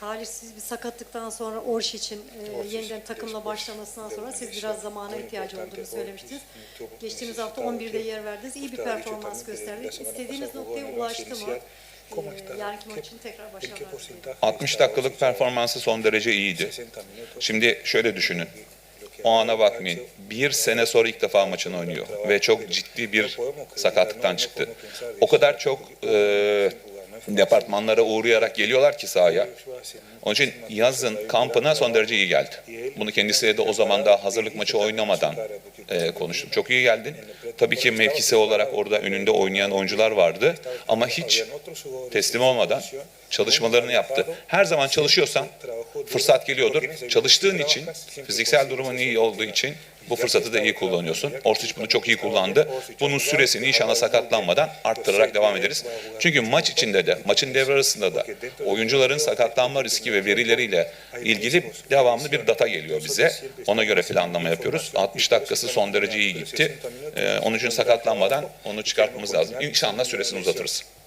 talihsiz bir sakatlıktan sonra Orş için e, yeniden takımla başlamasından sonra siz biraz zamana ihtiyacı olduğunu söylemiştiniz. Geçtiğimiz hafta 11'de yer verdiniz. İyi bir performans gösterdi. İstediğiniz noktaya ulaştı mı? E, yarınki maç için tekrar başarılar diliyorum. 60 dakikalık performansı son derece iyiydi. Şimdi şöyle düşünün. O ana bakmayın. Bir sene sonra ilk defa maçını oynuyor ve çok ciddi bir sakatlıktan çıktı. O kadar çok e, departmanlara uğrayarak geliyorlar ki sahaya. Onun için yazın kampına son derece iyi geldi. Bunu kendisiyle de o zaman daha hazırlık maçı oynamadan e, konuştum. Çok iyi geldin. Tabii ki mevkisi olarak orada önünde oynayan oyuncular vardı ama hiç teslim olmadan çalışmalarını yaptı. Her zaman çalışıyorsan fırsat geliyordur. Çalıştığın için, fiziksel durumun iyi olduğu için bu fırsatı da iyi kullanıyorsun. Ortiç bunu çok iyi kullandı. Bunun süresini inşallah sakatlanmadan arttırarak devam ederiz. Çünkü maç içinde de, maçın devre arasında da oyuncuların sakatlanma riski ve verileriyle ilgili devamlı bir data geliyor bize. Ona göre planlama yapıyoruz. 60 dakikası son derece iyi gitti. Ee, onun için sakatlanmadan onu çıkartmamız lazım. İnşallah süresini uzatırız.